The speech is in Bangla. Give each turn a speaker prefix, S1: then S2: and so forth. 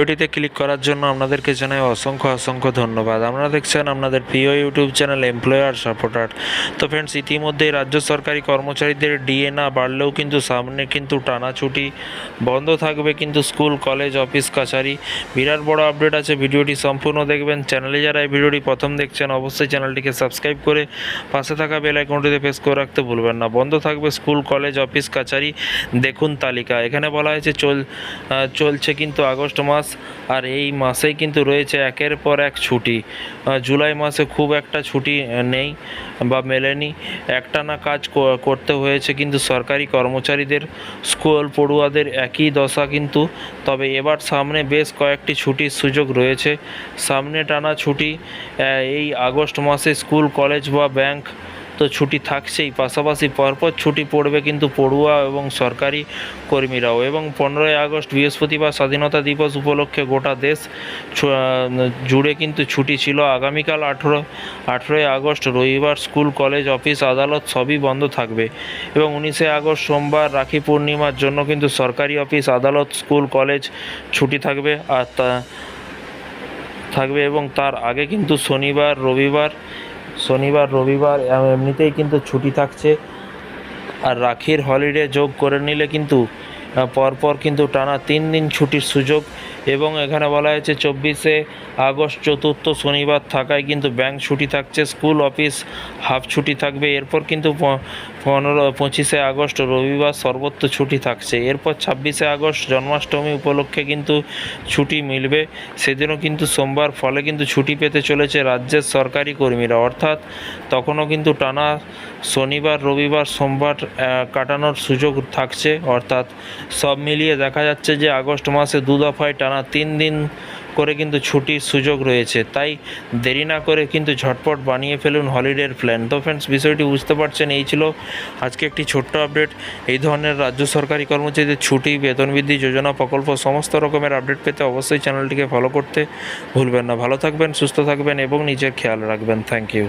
S1: ভিডিওটিতে ক্লিক করার জন্য আপনাদেরকে জানাই অসংখ্য অসংখ্য ধন্যবাদ। আপনারা দেখছেন আপনাদের প্রিয় ইউটিউব চ্যানেল এমপ্লয়ার সাপোর্টার তো ফ্রেন্ডস ইতিমধ্যেই রাজ্য সরকারি কর্মচারীদের ডিএ না বাড়লেও কিন্তু সামনে কিন্তু টানা ছুটি। বন্ধ থাকবে কিন্তু স্কুল, কলেজ, অফিস, কাছারি। বিরাট বড় আপডেট আছে, ভিডিওটি সম্পূর্ণ দেখবেন। চ্যানেলে যারা এই ভিডিওটি প্রথম দেখছেন, অবশ্যই চ্যানেলটিকে সাবস্ক্রাইব করে পাশে থাকা বেল আইকনটিতে প্রেস করে রাখতে ভুলবেন না। বন্ধ থাকবে স্কুল, কলেজ, অফিস, কাছারি। দেখুন তালিকা। এখানে বলা হয়েছে, চল চলছে কিন্তু আগস্ট মাস। আর এই মাসেই কিন্তু রয়েছে একের পর এক ছুটি। জুলাই মাসে খুব একটা ছুটি নেই বা মেলেনি। একটানা কাজ করতে হয়েছে কিন্তু সরকারি কর্মচারীদের, স্কুল পড়ুয়াদের একই দশা কিন্তু। তবে এবার সামনে বেশ কয়েকটি ছুটির সুযোগ রয়েছে। সামনে টানা ছুটি এই আগস্ট মাসে স্কুল, কলেজ বা ব্যাংক তো ছুটি থাকছেই। পাশাপাশি পরপর ছুটি পড়বে কিন্তু পড়ুয়া এবং সরকারি কর্মীরাও। এবং পনেরোই আগস্ট বৃহস্পতিবার স্বাধীনতা দিবস উপলক্ষে গোটা দেশ জুড়ে কিন্তু ছুটি ছিল। আগামীকাল আঠেরো, আঠেরোই আগস্ট রবিবার স্কুল, কলেজ, অফিস, আদালত সবই বন্ধ থাকবে। এবং উনিশে আগস্ট সোমবার রাখি পূর্ণিমার জন্য কিন্তু সরকারি অফিস, আদালত, স্কুল, কলেজ ছুটি থাকবে। আর তা থাকবে এবং তার আগে কিন্তু শনিবার, রবিবার শনিবার রবিবার এমনিতেই কিন্তু ছুটি থাকছে। আর রাখির হলিডে যোগ করে নিলে কিন্তু পরপর কিন্তু টানা তিন দিন ছুটির সুযোগ এবং এখানে বলা হয়েছে চব্বিশে আগস্ট চতুর্থ শনিবার থাকায় কিন্তু ব্যাংক ছুটি থাকছে স্কুল অফিস হাফ ছুটি থাকবে। এরপর কিন্তু পনেরো, পঁচিশে আগস্ট রবিবার সর্বত্র ছুটি থাকছে। এরপর ছাব্বিশে আগস্ট জন্মাষ্টমী উপলক্ষে কিন্তু ছুটি মিলবে। সেদিনও কিন্তু সোমবার ফলে কিন্তু ছুটি পেতে চলেছে রাজ্যের সরকারি কর্মীরা। অর্থাৎ তখনও কিন্তু টানা শনিবার, রবিবার, সোমবার কাটানোর সুযোগ থাকছে। অর্থাৎ সব মিলিয়ে দেখা যাচ্ছে যে আগস্ট মাসে দু দফায় টানা তিন দিন করে কিন্তু ছুটির সুযোগ রয়েছে। তাই দেরি না করে কিন্তু ঝটপট বানিয়ে ফেলুন হলিডের প্ল্যান। তো ফ্রেন্ডস বিষয়টি বুঝতে পারছেন, এই ছিল আজকে একটি ছোট্ট আপডেট এই ধরনের রাজ্য সরকারি কর্মচারীদের ছুটি বেতন বৃদ্ধি যোজনা, প্রকল্প, সমস্ত রকমের আপডেট পেতে অবশ্যই চ্যানেলটিকে ফলো করতে ভুলবেন না। ভালো থাকবেন, সুস্থ থাকবেন এবং নিজের খেয়াল রাখবেন। Thank you